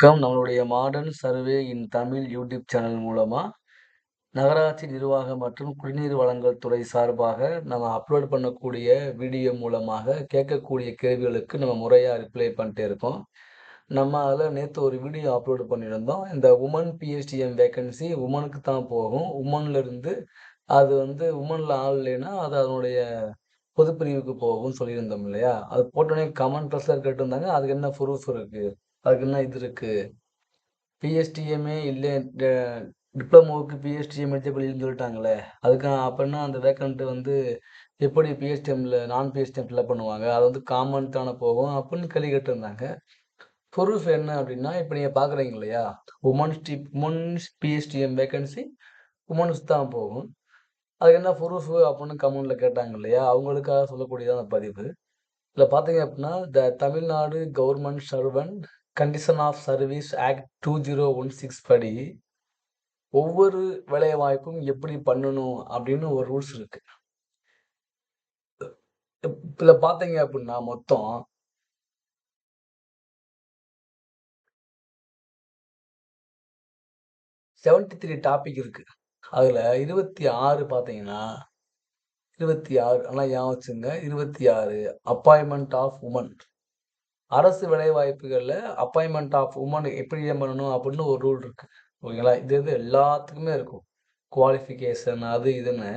வணக்கம். நம்மளுடைய modern survey in Tamil YouTube channel மூலமாக நகராட்சி நிர்வாகம் மற்றும் குடிநீர் வழங்கல் துறை சார்பாக நம்ம அப்லோட் பண்ணக்கூடிய வீடியோ மூலமாக கேட்கக்கூடிய கேள்விகளுக்கு நம்ம முறையாக ரிப்ளை பண்ணிட்டே இருக்கோம். நம்ம அதில் நேற்று ஒரு வீடியோ அப்லோட் பண்ணியிருந்தோம். இந்த உமன் பிஹெச்டிஎம் வேக்கன்சி உமனுக்கு தான் போகும். உமன்ல இருந்து அது வந்து உமனில் ஆள் இல்லைன்னா, அது அதனுடைய பொதுப்பிரிவுக்கு போகும்னு சொல்லியிருந்தோம் இல்லையா? அது போட்டோடனே கமெண்ட் ப்ளஸ்ல கேட்டிருந்தாங்க. அதுக்கு என்ன ப்ரூஃப் இருக்குது அதுக்கு என்ன இது இருக்குது பிஎஸ்டிஎம்மே இல்லை டிப்ளமோவுக்கு பிஎஸ்டிஎம் எடுத்த இல்லன்னு சொல்லிட்டாங்களே! அதுக்கு அப்படின்னா அந்த வேக்கண்ட்டு வந்து எப்படி பிஎஸ்டிஎம்மில் நான் பிஎஸ்டிஎம் ஃபில்அப் பண்ணுவாங்க? அது வந்து காமன் தானே போகும் அப்படின்னு கேள்வி கேட்டிருந்தாங்க. ப்ரூஃப் என்ன அப்படின்னா, இப்போ நீங்கள் பார்க்குறீங்க இல்லையா? Women's D women's PSTM vacancy women's தான் போகும். அதுக்கு என்ன ப்ரூஃப் அப்படின்னு கமெண்டில் கேட்டாங்க இல்லையா? அவங்களுக்காக சொல்லக்கூடியதான் அந்த பதிவு. இதில் பார்த்தீங்க அப்படின்னா, the Tamil Nadu government servant condition of service act 2016 படி, ஒவ்வொரு வேலைவாய்ப்பும் எப்படி பண்ணணும் அப்படின்னு ஒரு ரூல்ஸ் இருக்கு. இதில் பார்த்தீங்க அப்படின்னா மொத்தம் செவன்டி த்ரீ டாபிக் இருக்கு. அதில் இருபத்தி ஆறு பார்த்தீங்கன்னா 26 ஏன் ஞாபகம் வச்சுக்கங்க. 26 அப்பாயின்ட்மென்ட் ஆஃப் உமன் அரசு வேலைவாய்ப்புகளில் அப்பாயின்மெண்ட் ஆஃப் உமன் எப்படி பண்ணணும் அப்படின்னு ஒரு ரூல் இருக்குது ஓகேங்களா? இது இது எல்லாத்துக்குமே இருக்கும். குவாலிஃபிகேஷன் அது இதுன்னு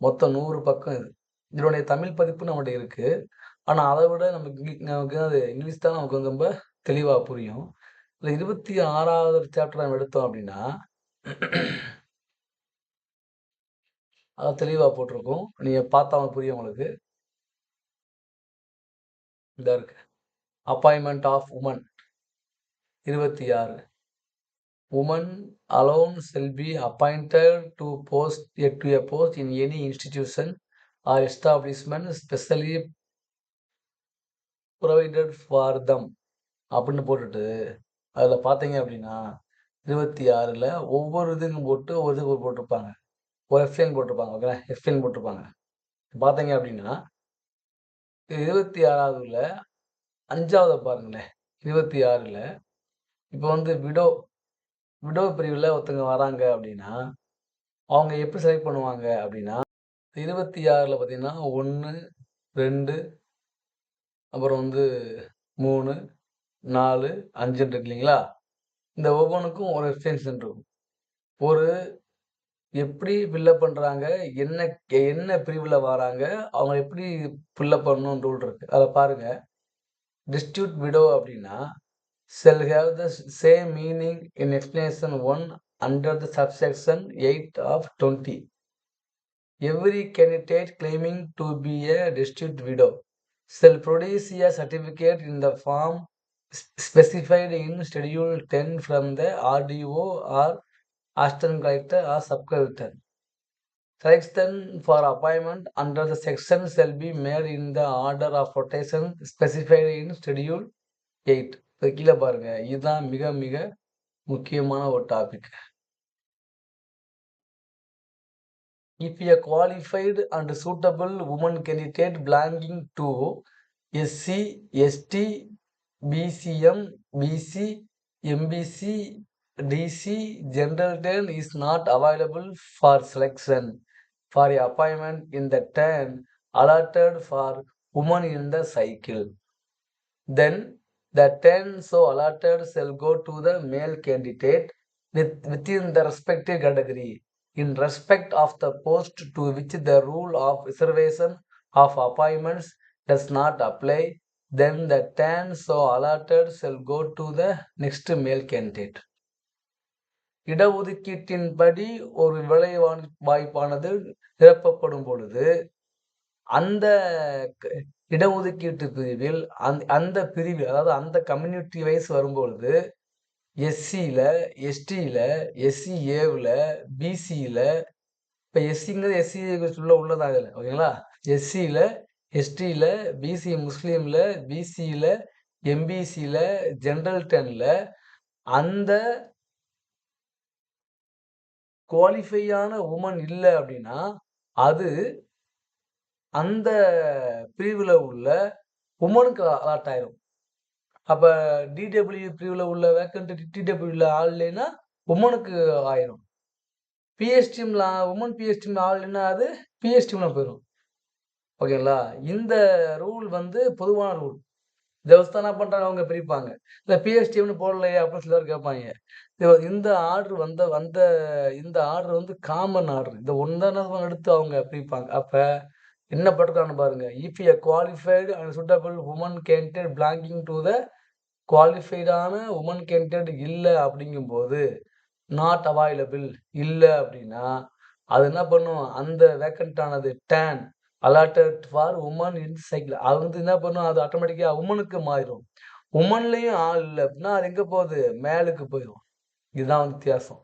மொத்தம் நூறு பக்கம் இது. இதனுடைய தமிழ் பதிப்பு நம்மகிட்ட இருக்குது ஆனால் அதை விட நமக்கு நமக்கு அது இங்கிலீஷ் தான் நமக்கு வந்து ரொம்ப தெளிவாக புரியும். இல்லை இருபத்தி ஆறாவது சாப்டர் நம்ம எடுத்தோம் அப்படின்னா அது தெளிவாக போட்டிருக்கும். நீங்கள் பார்த்தா புரியும் உங்களுக்கு. இதாக இருக்குது அப்பாயின்மெண்ட் ஆஃப் உமன் இருபத்தி ஆறு woman alone shall be appointed to post to a post in any institution or establishment specially provided for them அப்படின்னு போட்டுட்டு, அதில் பார்த்தீங்க அப்படின்னா, 26ல ஒவ்வொரு இதுக்கும் போட்டு ஒரு இது போட்டிருப்பாங்க. ஒரு எஃப்என் போட்டிருப்பாங்க. ஓகேங்களா? எஃப்என் போட்டிருப்பாங்க. பார்த்தீங்க அப்படின்னா 26வதுல அஞ்சாவதை பாருங்களேன். இருபத்தி ஆறில் இப்போ வந்து விடோ விடோ பிரிவில் ஒருத்தவங்க வராங்க அப்படின்னா, அவங்க எப்படி செலக்ட் பண்ணுவாங்க அப்படின்னா, 26ல பார்த்தீங்கன்னா 1, 2 அப்புறம் வந்து 3, 4, 5ன்னு இருக்கு இல்லைங்களா? இந்த ஒவ்வொன்னுக்கும் ஒரு எக்ஸ்டென்ஷன் இருக்கும். ஒரு எப்படி ஃபில்அப் பண்ணுறாங்க என்ன என்ன பிரிவில் வராங்க? அவங்க எப்படி ஃபில்லப் பண்ணணும் ரூல் இருக்குது அதை பாருங்கள் டிஸ்ட்ரிபியூட் விடோ அப்படின்னா, shall have the same meaning in explanation 1 under the subsection 8 of 20. Every candidate claiming to be a destitute widow shall produce a certificate in the form specified in schedule 10 from the RDO or assistant collector or sub collector. Selection for appointment under the section shall be made in the order of rotation specified in schedule eight இப்போ கீழே பாருங்க இதுதான் மிக மிக முக்கியமான ஒரு topic if a qualified and suitable woman candidate belonging to SC ST BCM BC MBC DC general then is not available for selection for appointment in the turn allotted for women in the cycle. Then the turn so allotted shall go to the male candidate within the respective category in respect of the post to which the rule of reservation of appointments does not apply. Then the turn so allotted shall go to the next male candidate. இடஒதுக்கீட்டின்படி ஒரு வேலைவான் வாய்ப்பானது நிரப்பப்படும் பொழுது, அந்த க இடஒதுக்கீட்டு பிரிவில் அந் அந்த பிரிவில் அதாவது அந்த கம்யூனிட்டி வைஸ் வரும்பொழுது, எஸ்சியில் எஸ்டியில் எஸ்சி ஏவில் பிசியில் இப்போ எஸ்சிங்கிறது எஸ்சி உள்ள உள்ளதாக இல்லை ஓகேங்களா? எஸ்சியில் எஸ்டியில் பிசி முஸ்லீமில் பிசியில் எம்பிசியில் ஜென்ரல் டெனில் அந்த குவாலிஃபையான உமன் இல்லை அப்படின்னா, அது அந்த பிரிவில் உள்ள உமனுக்கு அலாட் ஆயிரும். அப்போ டிடபிள்யூ பிரிவில் உள்ள வேக்கன்ட் டிடபிள்யூவில் ஆள் இல்லைன்னா உமனுக்கு ஆயிரும். பிஎஸ் உமன் பிஹெச்டி ஆள் இல்லைன்னா அது பிஎஸ் போயிடும் ஓகேங்களா இந்த ரூல் வந்து பொதுவான ரூல் தேவஸ்தானா பண்ணுறாங்க என்ன அவங்க பிரிப்பாங்க. இல்லை பிஎஸ்டிஎம்னு போடலையே அப்படின்னு சிலர் கேட்பாங்க. இந்த ஆர்டர் வந்த வந்த இந்த ஆர்டர் வந்து காமன் ஆர்டர் இந்த ஒன்றான எடுத்து அவங்க பிரிப்பாங்க. அப்போ என்ன பட்டிருக்கான்னு பாருங்க. If a qualified and suitable woman candidate belonging to the குவாலிஃபைடான woman candidate இல்லை அப்படிங்கும்போது நாட் அவைலபிள் இல்லை அப்படின்னா அது என்ன பண்ணும்? அந்த வேக்கண்ட் ஆனது then allotted for woman in cycle அது வந்து என்ன பண்ணும்? அது ஆட்டோமேட்டிக்காக உமனுக்கு மாறிடும் உமன்லேயும் ஆள் இல்லை அப்படின்னா அது எங்கே போகுது? மேலுக்கு போயிடும் இதுதான் வித்தியாசம்.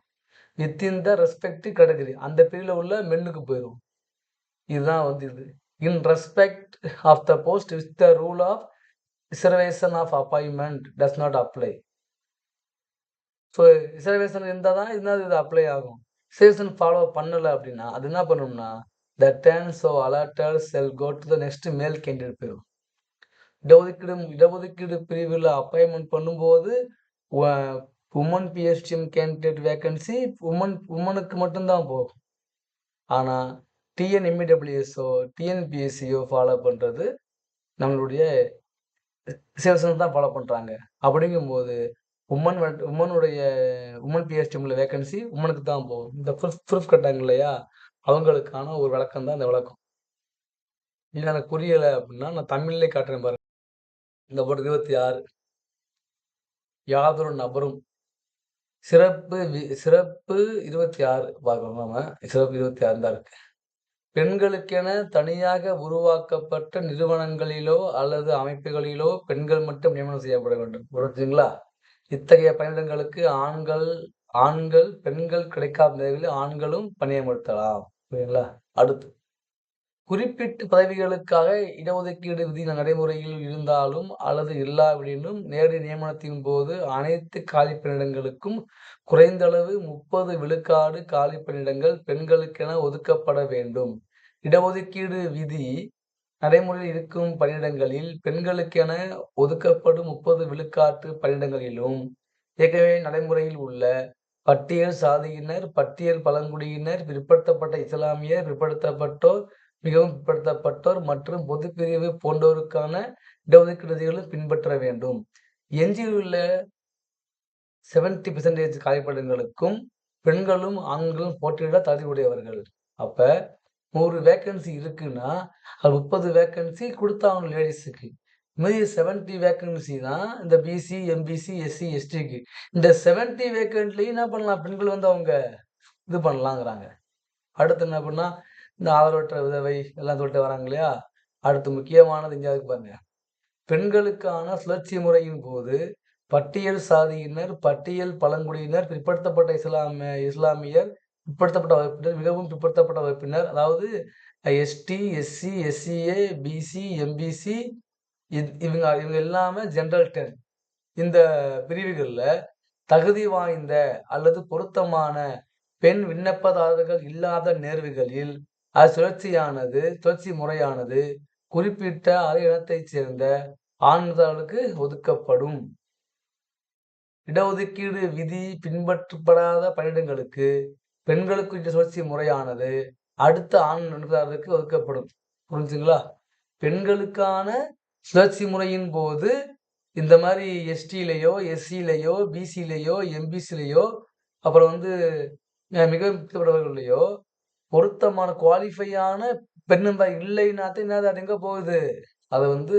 வித்தின் த ரெஸ்பெக்ட் கேட்டகரி அந்த பிரிவில் உள்ள மென்னுக்கு போயிடும் இதுதான் வந்து இது. In respect of the post with the rule of reservation of appointment does not apply so reservation இருந்தால் தான் இருந்தால் இது அப்ளை ஆகும். ரிசர்வேஷன் ஃபாலோ பண்ணலை அப்படின்னா அது என்ன பண்ணணும்னா the then so allotted shall go to the next male candidate பிரிவு இடஒதுக்கீடு இடஒதுக்கீடு பிரிவில் அப்பாயின்மெண்ட் பண்ணும்போது woman PSTM candidate vacancy woman உமனுக்கு மட்டும்தான் போகும். ஆனால் டிஎன்எம்இடபிள்யூஎஸ்ஓ டிஎன்பிஎஸ்சியோ ஃபாலோ பண்ணுறது நம்மளுடைய ரிசர்வேஷன் தான் ஃபாலோ பண்ணுறாங்க அப்படிங்கும்போது உமன் உமனுடைய உமன் பிஎஸ்டிஎம்ல வேக்கன்சி உமனுக்கு தான் போகும். இந்த ப்ரூஃப் ப்ரூஃப் கட்டாங்க இல்லையா? அவங்களுக்கான ஒரு விளக்கம் தான் இந்த விளக்கம். இல்லை எனக்கு புரியலை அப்படின்னா நான் தமிழ்லே காட்டுறேன் பாருங்க. இந்த போட்டு இருபத்தி ஆறு. யாதொரு நபரும் சிறப்பு வி- சிறப்பு இருபத்தி ஆறு. பார்க்கணும் நம்ம. சிறப்பு இருபத்தி ஆறு தான் இருக்கு. பெண்களுக்கென தனியாக உருவாக்கப்பட்ட நிறுவனங்களிலோ அல்லது அமைப்புகளிலோ பெண்கள் மட்டும் நியமனம் செய்யப்பட வேண்டும். புரிஞ்சுங்களா? இத்தகைய பணியிடங்களுக்கு ஆண்கள் ஆண்கள் பெண்கள் கிடைக்காத நிலையில் ஆண்களும் பணியமர்த்தலாம். புரியுங்களா அடுத்து. குறிப்பிட்ட பதவிகளுக்காக இடஒதுக்கீடு விதி நடைமுறையில் இருந்தாலும் அல்லது இல்லாவிடனும் நேரடி நியமனத்தின் போது அனைத்து காலி பணியிடங்களுக்கும் குறைந்தளவு முப்பது விழுக்காடு காலி பணியிடங்கள் பெண்களுக்கென ஒதுக்கப்பட வேண்டும். இடஒதுக்கீடு விதி நடைமுறையில் இருக்கும் பணியிடங்களில் பெண்களுக்கென ஒதுக்கப்படும் முப்பது விழுக்காட்டு பணியிடங்களிலும் ஏற்கனவே நடைமுறையில் உள்ள பட்டியல் சாதியினர் பட்டியல் பழங்குடியினர் பிற்படுத்தப்பட்ட இஸ்லாமியர் பிற்படுத்தப்பட்டோர் மிகவும் பிற்படுத்தப்பட்டோர் மற்றும் பொதுப்பிரிவு போன்றோருக்கான இடஒதுக்கீடுகளும் பின்பற்ற வேண்டும். எஞ்சியுள்ள செவன்டி பெர்சன்டேஜ் காலிப்படங்களுக்கும் பெண்களும் ஆண்களும் போட்டியிட தகுதியுடையவர்கள். அப்ப நூறு வேக்கன்சி இருக்குன்னா அது முப்பது வேக்கன்சி கொடுத்தாங்க லேடிஸுக்கு மீதி செவன்டி வேக்கன்சி தான் இந்த பிசி எம்பிசி எஸ்சி எஸ்டிக்கு இந்த செவன்டி வேக்கன்ட்லையும் என்ன பண்ணலாம்? பெண்கள் வந்து அவங்க இது பண்ணலாங்கிறாங்க. அடுத்து என்ன பண்ணா இந்த ஆதரவற்ற விதவை எல்லாம் சொல்லிட்டு வராங்க இல்லையா? அடுத்து முக்கியமானது இங்கே பாருங்க. பெண்களுக்கான சுழற்சி முறையின் போது பட்டியல் சாதியினர் பட்டியல் பழங்குடியினர் பிற்படுத்தப்பட்ட இஸ்லாமிய இஸ்லாமியர் பிற்படுத்தப்பட்ட வகுப்பினர் மிகவும் பிற்படுத்தப்பட்ட வகுப்பினர் அதாவது ST SC SCA BC MBC இவங்க இவங்க எல்லாமே ஜென்ரல் டென் இந்த பிரிவுகளில் தகுதி வாய்ந்த அல்லது பொருத்தமான பெண் விண்ணப்பதாரர்கள் இல்லாத நேர்வுகளில் அது சுழற்சியானது சுழற்சி முறையானது குறிப்பிட்ட அதே இனத்தைச் சேர்ந்த ஆண்களுக்கு ஒதுக்கப்படும். இடஒதுக்கீடு விதி பின்பற்றப்படாத பணியிடங்களுக்கு பெண்களுக்கு இந்த சுழற்சி முறையானது அடுத்த ஆண் விண்ணப்பதாரருக்கு ஒதுக்கப்படும். புரிஞ்சுங்களா பெண்களுக்கான சுழற்சி முறையின் போது இந்த மாதிரி எஸ்டிலேயோ எஸ்சிலேயோ பிசிலேயோ எம்பிசிலேயோ அப்புறம் வந்து மிக பிற்படுத்தப்பட்டவர்களையோ பொருத்தமான குவாலிஃபையான பெண்ணு இல்லைன்னாத்தான் என்னது அது எங்கே போகுது? அது வந்து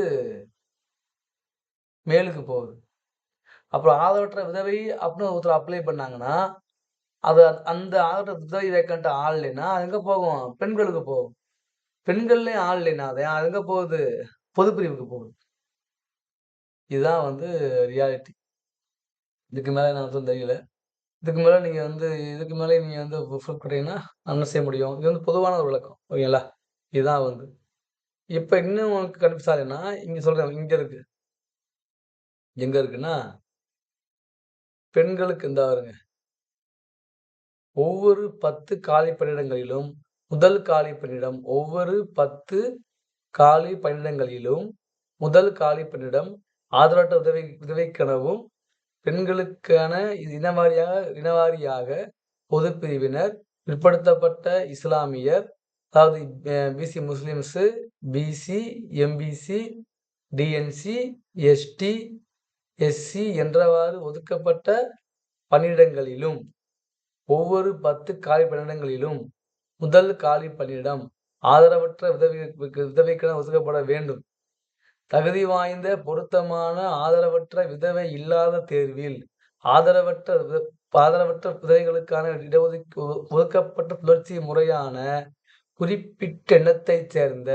மேலுக்கு போகுது. அப்புறம் ஆதரவற்ற விதவை அப்படின்னு ஒருத்தர் அப்ளை பண்ணாங்கன்னா அது அந்த- ஆதரவற்ற விதவை வேக்கண்ட் ஆள் இல்லைன்னா அது எங்கே போகும்? பெண்களுக்கு போகும். பெண்கள்லேயும் ஆள் இல்லைன்னா அது அது எங்கே போகுது? பொதுப்பிரிவுக்கு போகுது இதுதான் வந்து ரியாலிட்டி இதுக்கு மேலே நான் வந்து தெரியல. இதுக்கு மேலே நீங்கள் வந்து இதுக்கு மேலே நீங்கள் வந்து ப்ரிஃபர் பண்ணீங்கன்னா என்ன செய்ய முடியும்? இது வந்து பொதுவான ஒரு விளக்கம் ஓகேங்களா? இதுதான் வந்து. இப்போ இன்னும் உனக்கு கன்ஃபியூஸ் ஆகுதுன்னா இங்கே சொல்றேன் இங்கே இருக்கு. எங்க இருக்குன்னா பெண்களுக்கு இந்த வருங்க. ஒவ்வொரு பத்து காலி பணியிடங்களிலும் முதல் காலி பணியிடம் ஒவ்வொரு பத்து காலி பணியிடங்களிலும் முதல் காலி பணியிடம் ஆதரவற்ற உதவி உதவிக்கெனவும் பெண்களுக்கான இனவாரியாக இனவாரியாக பொது பிரிவினர் பிற்படுத்தப்பட்ட இஸ்லாமியர் அதாவது BC Muslims BC MBC DNC ST SC என்றவாறு ஒதுக்கப்பட்ட பணியிடங்களிலும் ஒவ்வொரு பத்து காலி பணியிடங்களிலும் முதல் காலி பணியிடம் ஆதரவற்ற விதவை விதவைக்கென ஒதுக்கப்பட வேண்டும். தகுதி வாய்ந்த பொருத்தமான ஆதரவற்ற விதவை இல்லாத தேர்வில் ஆதரவற்ற ஆதரவற்ற விதவைகளுக்கான இடஒதுக்கி ஒதுக்கப்பட்ட சுழற்சி முறையான குறிப்பிட்ட எண்ணத்தைச் சேர்ந்த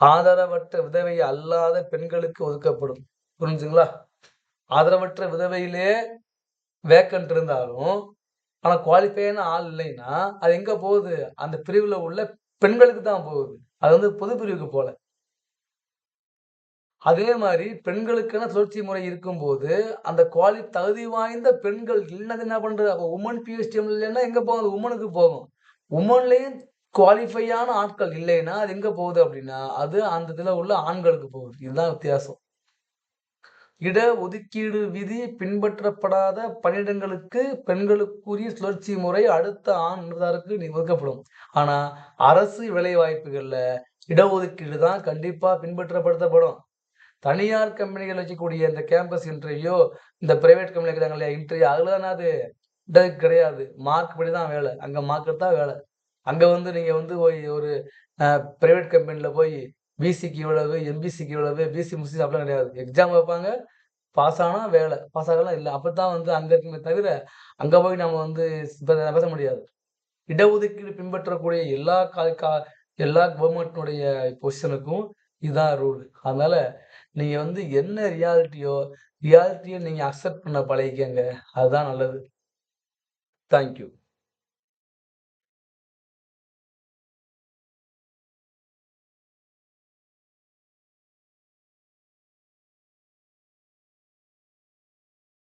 ஆதரவற்ற விதவை அல்லாத பெண்களுக்கு ஒதுக்கப்படும். புரிஞ்சுங்களா? ஆதரவற்ற விதவையிலே வேக்கன்ட் இருந்தாலும் ஆனால் குவாலிஃபையான ஆள் இல்லைன்னா அது எங்கே போகுது? அந்த பிரிவில் உள்ள பெண்களுக்கு தான் போகுது. அது வந்து பொது பிரிவுக்கு போல. அதே மாதிரி பெண்களுக்கான சுழற்சி முறை இருக்கும்போது அந்த குவாலி தகுதி வாய்ந்த பெண்கள் இல்லைன்னா என்ன பண்றது? அப்போ உமன் பிஎஸ்டிஎம் இல்லைன்னா எங்க போகும்? உமனுக்கு போகும். உமன்லேயும் குவாலிஃபையான ஆட்கள் இல்லைன்னா அது எங்க போகுது அப்படின்னா அது அந்த இதில் உள்ள ஆண்களுக்கு போகுது. இதுதான் வித்தியாசம். இட ஒதுக்கீடு விதி பின்பற்றப்படாத பணியிடங்களுக்கு பெண்களுக்குரிய சுழற்சி முறை அடுத்த ஆண்தாருக்கு ஒதுக்கப்படும் ஆனால் அரசு வேலை வாய்ப்புகள்ல இடஒதுக்கீடு தான் கண்டிப்பாக பின்பற்றப்படுத்தப்படும். தனியார் கம்பெனிகள் வச்சுக்கூடிய இந்த கேம்பஸ் இன்டர்வியூ இந்த பிரைவேட் கம்பெனி இல்லையா இன்டர்வியூ அதுல தானே அது கிடையாது. மார்க் படி தான் வேலை. அங்கே மார்க் தான் வேலை. அங்கே வந்து நீங்கள் வந்து போய் ஒரு பிரைவேட் கம்பெனியில் போய் பிசிக்கு இவ்வளவு எம்பிசிக்கு இவ்வளவு பிசி முசி அப்படிலாம் கிடையாது. எக்ஸாம் வைப்பாங்க. பாஸ் ஆனால் வேலை பாஸ் ஆகலாம் இல்லை. அப்போ தான் வந்து அங்கே இருக்குமே தவிர அங்கே போய் நம்ம வந்து பேச முடியாது. இடஒதுக்கீடு பின்பற்றக்கூடிய எல்லா கா கா எல்லா கவர்மெண்ட்னுடைய பொசிஷனுக்கும் இதுதான் ரூல் அதனால நீங்கள் வந்து என்ன ரியாலிட்டியோ ரியாலிட்டியை நீங்கள் அக்செப்ட் பண்ண பழகிக்கங்க. அதுதான் நல்லது. தேங்க்யூ